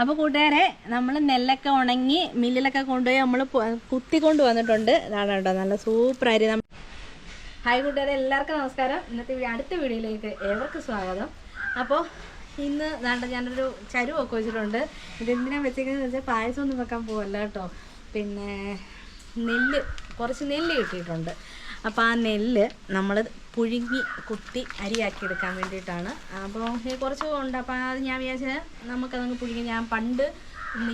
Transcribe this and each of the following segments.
അപ്പോൾ കൂട്ടുകാരെ നമ്മൾ നെല്ലൊക്കെ ഉണങ്ങി മില്ലിലൊക്കെ കൊണ്ടുപോയി നമ്മൾ കുത്തി കൊണ്ട് വന്നിട്ടുണ്ട്. ഇതാണ് കേട്ടോ നല്ല സൂപ്പർ അരി നമ്മ ഹായ് കൂട്ടുകാരെ എല്ലാവർക്കും നമസ്കാരം. ഇന്നത്തെ അടുത്ത വീഡിയോയിലേക്ക് ഏവർക്കും സ്വാഗതം. അപ്പോൾ ഇന്ന് ദാണ്ട ഞാനൊരു ചരുവൊക്കെ വെച്ചിട്ടുണ്ട്. ഇതെന്തിനാണ് വെച്ചേക്കുന്നത് വെച്ചാൽ പായസം ഒന്നും വെക്കാൻ പോകല്ല കേട്ടോ. പിന്നെ നെല്ല് കുറച്ച് നെല്ല് കിട്ടിയിട്ടുണ്ട്. അപ്പോൾ ആ നെല്ല് നമ്മൾ പുഴുങ്ങി കുത്തി അരിയാക്കി എടുക്കാൻ വേണ്ടിയിട്ടാണ്. അപ്പോൾ കുറച്ച് ഉണ്ട്. അപ്പോൾ അത് ഞാൻ വിചാരിച്ചത് നമുക്കതങ്ങ് പുഴുങ്ങി. ഞാൻ പണ്ട്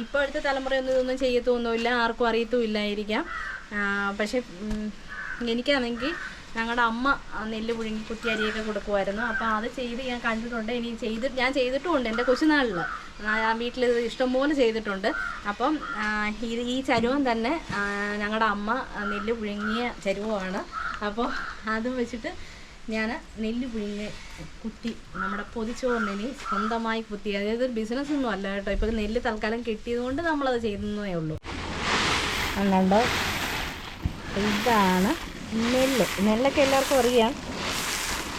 ഇപ്പോഴത്തെ തലമുറയൊന്നും ഇതൊന്നും ചെയ്യത്തൊന്നുമില്ല. ആർക്കും അറിയത്തുമില്ലായിരിക്കാം. പക്ഷേ എനിക്കാണെങ്കിൽ ഞങ്ങളുടെ അമ്മ നെല്ല് പുഴുങ്ങി കുത്തി അരിയൊക്കെ കൊടുക്കുമായിരുന്നു. അപ്പോൾ അത് ചെയ്ത് ഞാൻ കണ്ടിട്ടുണ്ട്. ഇനി ചെയ്ത് ഞാൻ ചെയ്തിട്ടുമുണ്ട് എന്റെ കൊച്ചുനാളിൽ. ഞാൻ വീട്ടിൽ ഇഷ്ടംപോലെ ചെയ്തിട്ടുണ്ട്. അപ്പം ഈ ചരുവം തന്നെ ഞങ്ങളുടെ അമ്മ നെല്ല് പുഴുങ്ങിയ ചരുവമാണ്. അപ്പോൾ അതും വെച്ചിട്ട് ഞാൻ നെല്ല് പുഴുങ്ങി കുത്തി നമ്മുടെ പൊതിച്ചോറിന് സ്വന്തമായി കുത്തി. അതായത് ഒരു ബിസിനസ് ഒന്നും അല്ല കേട്ടോ. ഇപ്പോൾ നെല്ല് തൽക്കാലം കിട്ടിയത് കൊണ്ട് നമ്മളത് ചെയ്യുന്നതേ ഉള്ളൂ. അല്ലാണ്ടോ ഇതാണ് നെല്ല്. നെല്ലൊക്കെ എല്ലാവർക്കും അറിയാം.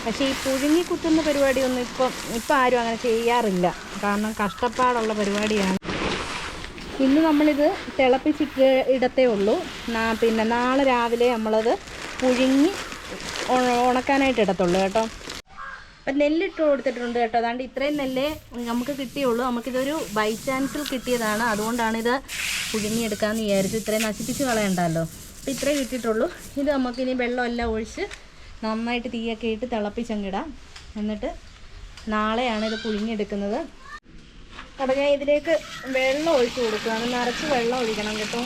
പക്ഷേ ഈ പുഴുങ്ങി കുത്തുന്ന പരിപാടിയൊന്നും ഇപ്പം ഇപ്പം ആരും അങ്ങനെ ചെയ്യാറില്ല. കാരണം കഷ്ടപ്പാടുള്ള പരിപാടിയാണ്. ഇന്ന് നമ്മളിത് തിളപ്പിച്ചിട്ട് ഇടത്തേ ഉള്ളൂ. പിന്നെ നാളെ രാവിലെ നമ്മളത് പുഴുങ്ങി ഉണക്കാനായിട്ട് ഇടത്തുള്ളൂ കേട്ടോ. അപ്പം നെല്ലിട്ട് കൊടുത്തിട്ടുണ്ട് കേട്ടോ. അതാണ്ട് ഇത്രയും നെല്ലേ നമുക്ക് കിട്ടിയുള്ളൂ. നമുക്കിതൊരു ബൈ ചാൻസിൽ കിട്ടിയതാണ്. അതുകൊണ്ടാണ് ഇത് പുഴുങ്ങിയെടുക്കാമെന്ന് വിചാരിച്ചു ഇത്രയും നശിപ്പിച്ച് കളയണ്ടല്ലോ. അപ്പം ഇത്രേ കിട്ടിയിട്ടുള്ളൂ. ഇത് നമുക്കിനി വെള്ളമെല്ലാം ഒഴിച്ച് നന്നായിട്ട് തീയൊക്കെ ഇട്ട് തിളപ്പിച്ചങ്ങിടാം. എന്നിട്ട് നാളെയാണ് ഇത് പുഴുങ്ങിയെടുക്കുന്നത്. അപ്പം ഞാൻ ഇതിലേക്ക് വെള്ളം ഒഴിച്ച് കൊടുക്കുകയാണ്. നിറച്ച് വെള്ളം ഒഴിക്കണം കേട്ടോ.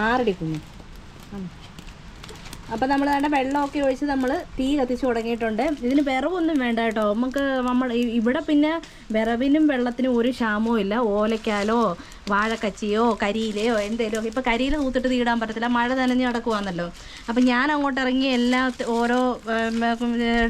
മാറടിക്കുന്നു അപ്പം നമ്മൾ വേണ്ട വെള്ളമൊക്കെ ഒഴിച്ച് നമ്മൾ തീ കത്തിച്ച് തുടങ്ങിയിട്ടുണ്ട്. ഇതിന് വിറവൊന്നും വേണ്ട കേട്ടോ. നമുക്ക് നമ്മൾ ഇവിടെ പിന്നെ വിറവിനും വെള്ളത്തിനും ഒരു ക്ഷാമവും ഇല്ല. ഓലയ്ക്കാലോ വാഴക്കച്ചിയോ കരിയിലയോ എന്തേലും ഇപ്പം കരിയിൽ തൂത്തിട്ട് തീടാൻ പറ്റത്തില്ല. മഴ നനഞ്ഞ് കിടക്കുവാന്നല്ലോ. അപ്പം ഞാൻ അങ്ങോട്ട് ഇറങ്ങി എല്ലാ ഓരോ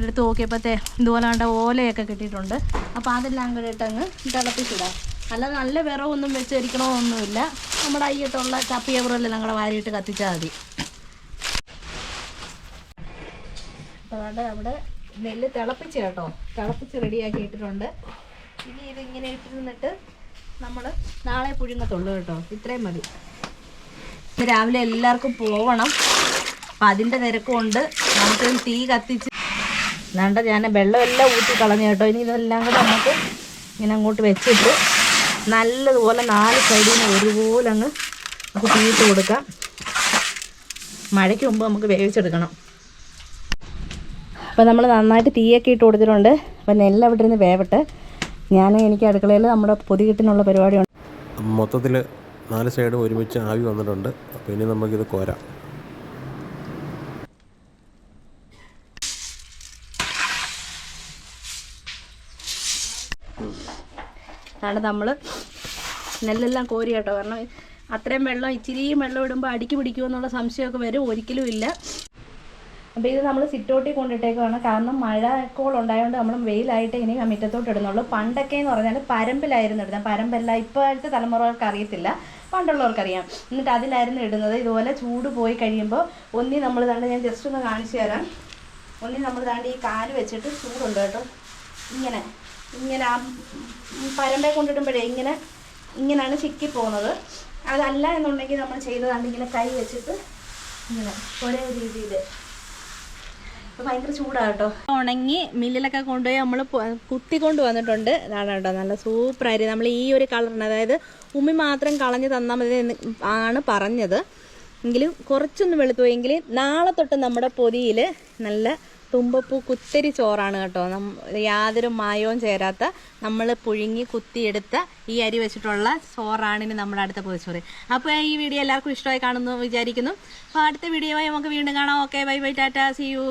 എടുത്ത് നോക്കിയപ്പോഴത്തെ ഇതുപോലെ കണ്ട ഓലയൊക്കെ കിട്ടിയിട്ടുണ്ട്. അപ്പോൾ അതെല്ലാം കൂടെ ഇട്ടങ്ങ് തിളപ്പിച്ചിടാം. അല്ലാതെ നല്ല വിറവൊന്നും വെച്ചരിക്കണമൊന്നുമില്ല. നമ്മുടെ അയ്യത്തുള്ള ചപ്പിയവറെല്ലാം ഞങ്ങളുടെ വാരിയിട്ട് കത്തിച്ചാൽ മതി. അപ്പോൾ അതുകൊണ്ട് അവിടെ നെല്ല് തിളപ്പിച്ച് കേട്ടോ. തിളപ്പിച്ച് റെഡിയാക്കി ഇട്ടിട്ടുണ്ട്. ഇനി ഇതിങ്ങനെ ഇട്ടിരുന്നിട്ട് നമ്മൾ നാളെ പുഴുങ്ങത്തുള്ളൂ കേട്ടോ. ഇത്രയും മതി. രാവിലെ എല്ലാവർക്കും പോവണം. അപ്പം അതിന്റെ തിരക്കുകൊണ്ട് നമുക്ക് തീ കത്തിച്ച് വേണ്ട ഞാൻ വെള്ളമെല്ലാം ഊറ്റി കളഞ്ഞു കേട്ടോ. ഇനി ഇതെല്ലാം കൂടെ നമുക്ക് ഇങ്ങനെ അങ്ങോട്ട് വെച്ചിട്ട് നല്ലതുപോലെ നാല് സൈഡിൽ നിന്ന് ഒരുപോലെ അങ്ങ് നമുക്ക് തീയിട്ട് കൊടുക്കാം. മഴയ്ക്ക് മുമ്പ് നമുക്ക് വേവിച്ചെടുക്കണം. അപ്പോൾ നമ്മൾ നന്നായിട്ട് തീയൊക്കെ ഇട്ട് കൊടുത്തിട്ടുണ്ട്. അപ്പോൾ നെല്ല് അവിടെ ഇരുന്ന് വേവട്ടെ. ഞാൻ എനിക്ക് അടുക്കളയിൽ നമ്മുടെ പൊതികിട്ടിനുള്ള പരിപാടിയുണ്ട്. മൊത്തത്തിൽ നാല് സൈഡും ഒരുമിച്ച് ആവി വന്നിട്ടുണ്ട്. അപ്പോൾ ഇനി നമുക്കിത് കോരാം. അതാണ് നമ്മൾ നെല്ലെല്ലാം കോരി കേട്ടോ. കാരണം അത്രയും വെള്ളം ഇച്ചിരിയും വെള്ളം ഇടുമ്പോൾ അടിക്ക് പിടിക്കുമോ എന്നുള്ള സംശയമൊക്കെ വരും. ഒരിക്കലും ഇല്ല. അപ്പോൾ ഇത് നമ്മൾ സിറ്റോട്ടി കൊണ്ടിട്ടേക്കാണ് കാരണം മഴക്കോൾ ഉണ്ടായതുകൊണ്ട് നമ്മൾ വെയിലായിട്ട് ഇനി മുറ്റത്തോട്ട് ഇടുന്നുള്ളൂ. പണ്ടൊക്കെ എന്ന് പറഞ്ഞാൽ പരമ്പിലായിരുന്നു ഇടുന്നത്. പരമ്പല്ല ഇപ്പോഴത്തെ തലമുറകൾക്ക് അറിയത്തില്ല. പണ്ടുള്ളവർക്കറിയാം എന്നിട്ട് അതിലായിരുന്നു ഇടുന്നത്. ഇതുപോലെ ചൂട് പോയി കഴിയുമ്പോൾ ഒന്നി നമ്മൾ താണ്ട് ഞാൻ ജസ്റ്റ് ഒന്ന് കാണിച്ചു തരാം. ഒന്നി നമ്മൾ താണ്ട് ഈ കാൽ വെച്ചിട്ട് ചൂടുണ്ട് കേട്ടോ. ഇങ്ങനെ. ഇങ്ങനെ ആ പരമ്പെ കൊണ്ടിടുമ്പോഴേ ഇങ്ങനെ ഇങ്ങനെയാണ് ചിക്കി പോകുന്നത്. അതല്ല എന്നുണ്ടെങ്കിൽ നമ്മൾ ചെയ്തതാണ് ഇങ്ങനെ കൈ വെച്ചിട്ട് ഇങ്ങനെ ഒരേ രീതിയിൽ. ഭയങ്കര ചൂടാണ് കേട്ടോ. ഉണങ്ങി മില്ലിലൊക്കെ കൊണ്ടുപോയി നമ്മൾ കുത്തി കൊണ്ട് വന്നിട്ടുണ്ട് ഇതാണ് കേട്ടോ നല്ല ആയിരിക്കും നമ്മൾ ഈ ഒരു കളറിന് അതായത് ഉമ്മി മാത്രം കളഞ്ഞ് തന്നാൽ മതി ആണ് പറഞ്ഞത്. എങ്കിലും കുറച്ചൊന്ന് വെളുത്തു പോയെങ്കിൽ നാളെ തൊട്ട് നമ്മുടെ പൊതിയിൽ നല്ല തുമ്പപ്പൂ കുത്തരി ചോറാണ് കേട്ടോ. നം യാതൊരു മായവും ചേരാത്ത നമ്മൾ പുഴുങ്ങി കുത്തിയെടുത്ത ഈ അരി വെച്ചിട്ടുള്ള ചോറാണ് ഇനി നമ്മുടെ അടുത്ത പൊതിച്ചോറ്. അപ്പോൾ ഈ വീഡിയോ എല്ലാവർക്കും ഇഷ്ടമായി കാണുന്നു വിചാരിക്കുന്നു. അപ്പോൾ അടുത്ത വീഡിയോ നമുക്ക് വീണ്ടും കാണാം. Okay bye bye tata see you